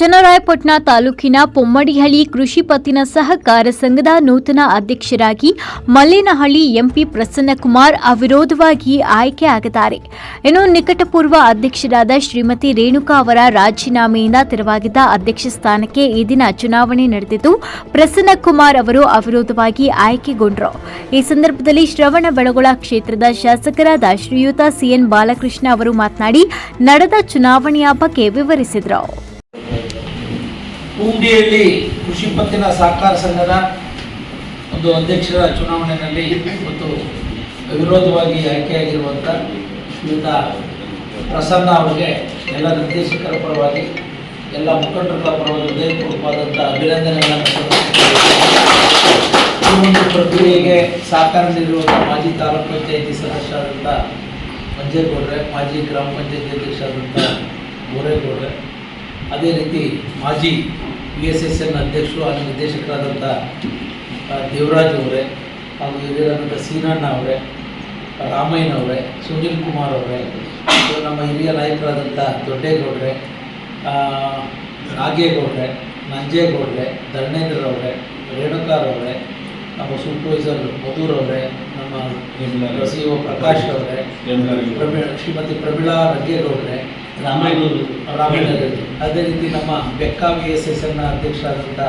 ಚನ್ನರಾಯಪಟ್ಟಣ ತಾಲೂಕಿನ ಪೊಮ್ಮಡಿಹಳ್ಳಿ ಕೃಷಿ ಪತ್ತಿನ ಸಹಕಾರ ಸಂಘದ ನೂತನ ಅಧ್ಯಕ್ಷರಾಗಿ ಮಲ್ಲೇನಹಳ್ಳಿ ಎಂಪಿ ಪ್ರಸನ್ನಕುಮಾರ್ ಅವಿರೋಧವಾಗಿ ಆಯ್ಕೆ ಆಗಿದ್ದಾರೆ. ಇನ್ನು ನಿಕಟಪೂರ್ವ ಅಧ್ಯಕ್ಷರಾದ ಶ್ರೀಮತಿ ರೇಣುಕಾ ಅವರ ರಾಜೀನಾಮೆಯಿಂದ ತೆರವಾಗಿದ್ದ ಅಧ್ಯಕ್ಷ ಸ್ಥಾನಕ್ಕೆ ಈ ದಿನ ಚುನಾವಣೆ ನಡೆದಿದ್ದು, ಪ್ರಸನ್ನಕುಮಾರ್ ಅವರು ಅವಿರೋಧವಾಗಿ ಆಯ್ಕೆಗೊಂಡರು. ಈ ಸಂದರ್ಭದಲ್ಲಿ ಶ್ರವಣ ಬೆಳಗೊಳ ಕ್ಷೇತ್ರದ ಶಾಸಕರಾದ ಶ್ರೀಯುತ ಸಿಎನ್ ಬಾಲಕೃಷ್ಣ ಅವರು ಮಾತನಾಡಿ, ನಡೆದ ಚುನಾವಣೆಯ ಬಗ್ಗೆ ವಿವರಿಸಿದರು. ಕುಂಡಿಯಲ್ಲಿ ಕೃಷಿ ಪತ್ತಿನ ಸಹಕಾರ ಸಂಘದ ಒಂದು ಅಧ್ಯಕ್ಷರ ಚುನಾವಣೆಯಲ್ಲಿ ಮತ್ತು ವಿರೋಧವಾಗಿ ಆಯ್ಕೆಯಾಗಿರುವಂಥ ಶ್ರೀಯುತ ಪ್ರಸನ್ನ ಅವರಿಗೆ ಎಲ್ಲ ನಿರ್ದೇಶಕರ ಪರವಾಗಿ, ಎಲ್ಲ ಮುಖಂಡರುಗಳ ಪರವಾಗಿ ಹೃದಯಪೂರ್ವಕವಾದಂಥ ಅಭಿನಂದನೆಗಳನ್ನು ಒಂದು ಪ್ರಕ್ರಿಯೆಗೆ ಸಹಕಾರ ನೀಡಿರುವಂಥ ಮಾಜಿ ತಾಲೂಕು ಪಂಚಾಯಿತಿ ಸದಸ್ಯರಾದಂಥ ಮಂಜೇಗೌಡ್ರೆ, ಮಾಜಿ ಗ್ರಾಮ ಪಂಚಾಯತಿ ಅಧ್ಯಕ್ಷರಾದಂಥ ಬೋರೇಗೌಡ್ರೆ ಅದೇ ರೀತಿ ಮಾಜಿ ಪಿ ಎಸ್ ಎಸ್ ಎನ್ ಅಧ್ಯಕ್ಷರು ಹಾಗೂ ನಿರ್ದೇಶಕರಾದಂಥ ದೇವರಾಜ್ ಅವರೇ ಹಾಗೂ ಹಿರಿಯರಾದಂಥ ಸೀನಣ್ಣ ಅವರೇ ರಾಮಯ್ಯನವರೇ ಸುನೀಲ್ ಕುಮಾರ್ ಅವರೇ ನಮ್ಮ ಹಿರಿಯ ನಾಯಕರಾದಂಥ ದೊಡ್ಡೇಗೌಡ್ರೆ ನಾಗೇಗೌಡ್ರೆ ನಂಜೇಗೌಡ್ರೆ ರೇಣುಕಾರ್ ರೇಣುಕಾರವರೇ ನಮ್ಮ ಸೂಪರ್ವೈಸರ್ ಮಧುರ್ ಅವರೇ ನಮ್ಮ ಸಿ ಒ ಪ್ರಕಾಶ್ ಅವರೇ ಪ್ರಮಿ ಶ್ರೀಮತಿ ಪ್ರಮೀಳಾ ರಂಗೇಗೌಡ್ರೆ ರಾಮಾಯಣರು. ರಾಮಾಯಣದಲ್ಲಿ. ಅದೇ ರೀತಿ ನಮ್ಮ ಬೆಕ್ಕಾವಿ ಎಸ್ ಎಸ್ ಎನ್ನ ಅಧ್ಯಕ್ಷರಾದಂಥ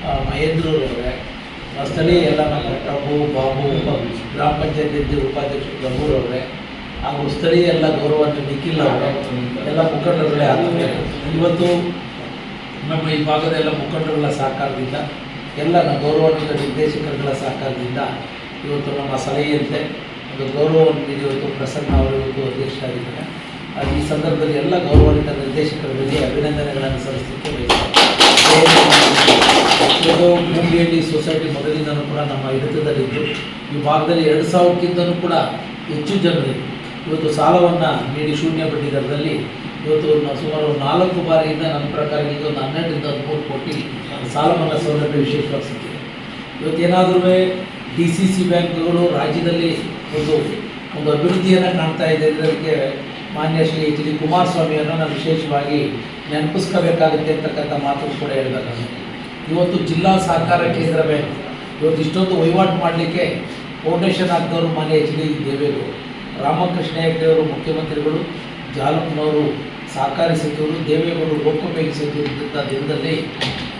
ಆ, ಮಹೇಂದ್ರರು ಅವರೇ ಆ, ಸ್ಥಳೀಯ ಎಲ್ಲ ನಮ್ಮ ಪ್ರಭು ಬಾಬು ಉಪ ಗ್ರಾಮ ಪಂಚಾಯತಿ ಉಪಾಧ್ಯಕ್ಷ ಪ್ರಭುರ್ ಅವರೇ ಹಾಗೂ ಸ್ಥಳೀಯ ಎಲ್ಲ ಗೌರವಾನ್ವಿತ ನಿಖಿಲ್ ಅವರೇ ಎಲ್ಲ ಮುಖಂಡರುಗಳೇ ಆಗ್ತದೆ ಇವತ್ತು ನಮ್ಮ ಈ ಭಾಗದ ಎಲ್ಲ ಮುಖಂಡರುಗಳ ಸಹಕಾರದಿಂದ ಎಲ್ಲ ನಮ್ಮ ಗೌರವಾನ್ವಿತ ನಿರ್ದೇಶಕರುಗಳ ಸಹಕಾರದಿಂದ ಇವತ್ತು ನಮ್ಮ ಸಲಹೆಯಂತೆ ಒಂದು ಗೌರವವನ್ನು ನೀಡಿ ಇವತ್ತು ಪ್ರಸನ್ನ ಅವರು ಇವತ್ತು ಅಧ್ಯಕ್ಷರಾಗಿದ್ದಾರೆ. ಈ ಸಂದರ್ಭದಲ್ಲಿ ಎಲ್ಲ ಗೌರವಾನ್ವಿತ ನಿರ್ದೇಶಕರುಗಳಿಗೆ ಅಭಿನಂದನೆಗಳನ್ನು ಸಲ್ಲಿಸಲಿಕ್ಕೆ ಇವತ್ತು ಸೊಸೈಟಿ ಮೊದಲಿಂದನೂ ಕೂಡ ನಮ್ಮ ಹಿಡಿತದಲ್ಲಿದ್ದು, ಈ ಭಾಗದಲ್ಲಿ ಎರಡು ಸಾವಿರಕ್ಕಿಂತಲೂ ಕೂಡ ಹೆಚ್ಚು ಜನರು ಇವತ್ತು ಸಾಲವನ್ನು ನೀಡಿ ಶೂನ್ಯ ಬಡ್ಡಿ ದರದಲ್ಲಿ ಇವತ್ತು ಸುಮಾರು ನಾಲ್ಕು ಬಾರಿಯಿಂದ ನನ್ನ ಪ್ರಕಾರ ಈಗ ಒಂದು ಹನ್ನೆರಡರಿಂದ ಹದಿಮೂರು ಕೋಟಿ ಸಾಲವನ್ನು ಸೌಲಭ್ಯ ವಿಶೇಷವಾಗಿ ಸಿಕ್ಕಿದೆ. ಇವತ್ತೇನಾದ್ರೂ ಡಿ ಸಿ ಸಿ ಬ್ಯಾಂಕ್ಗಳು ರಾಜ್ಯದಲ್ಲಿ ಒಂದು ಒಂದು ಅಭಿವೃದ್ಧಿಯನ್ನು ಕಾಣ್ತಾ ಇದೆ ಇದಕ್ಕೆ ಮಾನ್ಯ ಶ್ರೀ ಎಚ್ ಡಿ ಕುಮಾರಸ್ವಾಮಿಯನ್ನು ನಾನು ವಿಶೇಷವಾಗಿ ನೆನಪಿಸ್ಕೋಬೇಕಾಗುತ್ತೆ ಅಂತಕ್ಕಂಥ ಮಾತು ಕೂಡ ಹೇಳಬೇಕು ಇವತ್ತು ಜಿಲ್ಲಾ ಸಹಕಾರ ಕೇಂದ್ರ ಬ್ಯಾಂಕ್ ಇವತ್ತು ಇಷ್ಟೊಂದು ವಹಿವಾಟು ಮಾಡಲಿಕ್ಕೆ ಫೌಂಡೇಶನ್ ಹಾಕಿದವರು ಮಾನ್ಯ ಎಚ್ ಡಿ ದೇವೇಗೌಡರು ರಾಮಕೃಷ್ಣ ಹೆಗ್ಡೆಯವರು ಮುಖ್ಯಮಂತ್ರಿಗಳು ಜಾಲಪ್ಪನವರು ಸಹಕಾರಿ ಸಚಿವರು ದೇವೇಗೌಡರು ಲೋಕೋಪಯೋಗಿ ಸಚಿವರು ಇದ್ದಂಥ ದಿನದಲ್ಲಿ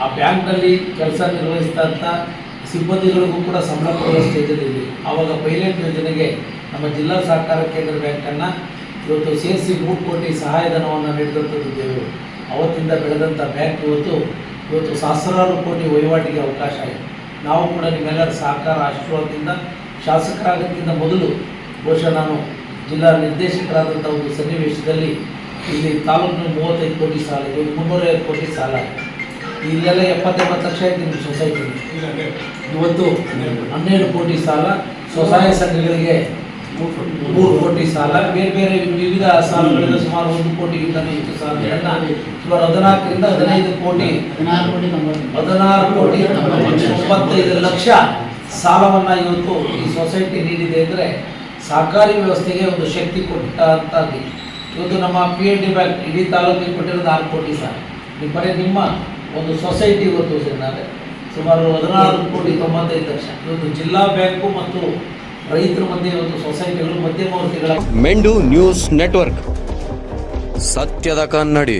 ಆ ಬ್ಯಾಂಕ್ನಲ್ಲಿ ಕೆಲಸ ನಿರ್ವಹಿಸಿದಂಥ ಸಿಬ್ಬಂದಿಗಳಿಗೂ ಕೂಡ ಸಂಬಳ ಕೊಡುವ ಸ್ಟೇಜಲ್ಲಿ ಆವಾಗ ಪೈಲಟ್ ಯೋಜನೆಗೆ ನಮ್ಮ ಜಿಲ್ಲಾ ಸಹಕಾರ ಕೇಂದ್ರ ಬ್ಯಾಂಕನ್ನು ಇವತ್ತು ಸೇರಿಸಿ ಮೂರು ಕೋಟಿ ಸಹಾಯಧನವನ್ನು ನೀಡಿದಂಥದ್ದು ದೇವರು. ಅವತ್ತಿಂದ ಬೆಳೆದಂಥ ಬ್ಯಾಂಕ್ ಇವತ್ತು ಇವತ್ತು ಸಹಸ್ರಾರು ಕೋಟಿ ವಹಿವಾಟಿಗೆ ಅವಕಾಶ ಇದೆ ನಾವು ಕೂಡ ನಿಮ್ಮೆಲ್ಲರ ಸಹಕಾರ ಆಶೀರ್ವಾದದಿಂದ ಶಾಸಕರಾಗೋದಕ್ಕಿಂತ ಮೊದಲು ಬಹುಶಃ ನಾನು ಜಿಲ್ಲಾ ನಿರ್ದೇಶಕರಾದಂಥ ಒಂದು ಸನ್ನಿವೇಶದಲ್ಲಿ ಇಲ್ಲಿ ತಾಲೂಕಿನ ಮೂವತ್ತೈದು ಕೋಟಿ ಸಾಲ ಇದೆ ಮುನ್ನೂರೈವತ್ತು ಕೋಟಿ ಸಾಲ. ಇಲ್ಲೆಲ್ಲ ಎಪ್ಪತ್ತೆಂಬತ್ತು ಲಕ್ಷ ಐತಿ ನಿಮ್ಮ ಸೊಸೈಟಿ ಇವತ್ತು ಹನ್ನೆರಡು ಕೋಟಿ ಸಾಲ ಸ್ವಸಹಾಯ ಸಂಘಗಳಿಗೆ ಮೂರು ಕೋಟಿ ಸಾಲ. ಬೇರೆ ಬೇರೆ ವಿವಿಧ ಸಾಲಗಳಿಂದ ಸುಮಾರು ಒಂದು ಕೋಟಿಗಿಂತ ಹೆಚ್ಚು ಸಾಲ. ಸುಮಾರು ಹದಿನಾಲ್ಕರಿಂದ ಹದಿನೈದು ಕೋಟಿ, ಹದಿನಾರು ಕೋಟಿ ಒಂಬತ್ತೈದು ಲಕ್ಷ ಸಾಲವನ್ನು ಇವತ್ತು ಈ ಸೊಸೈಟಿ ನೀಡಿದೆ ಅಂದರೆ ಸಹಕಾರಿ ವ್ಯವಸ್ಥೆಗೆ ಒಂದು ಶಕ್ತಿ ಕೊಟ್ಟಂತಾಗಿ ಇವತ್ತು ನಮ್ಮ ಪಿ ಎನ್ ಡಿ ಬ್ಯಾಂಕ್ ಇಡೀ ತಾಲೂಕಿಗೆ ಕೊಟ್ಟಿರೋದು ಆರು ಕೋಟಿ ಸಾಲ. ನೀವು ಬರೀ ನಿಮ್ಮ ಒಂದು ಸೊಸೈಟಿ ಇವತ್ತು ಸುಮಾರು ಹದಿನಾರು ಕೋಟಿ ತೊಂಬತ್ತೈದು ಲಕ್ಷ. ಇವತ್ತು ಜಿಲ್ಲಾ ಬ್ಯಾಂಕು ಮತ್ತು ರೈತರ ಮಧ್ಯೆ ಒಂದು ಸೊಸೈಟಿಗಳು ಮಧ್ಯಮವರ್ತಿಗಳ ಮೆಂಡು ನ್ಯೂಸ್ ನೆಟ್ವರ್ಕ್. ಸತ್ಯದ ಕನ್ನಡಿ.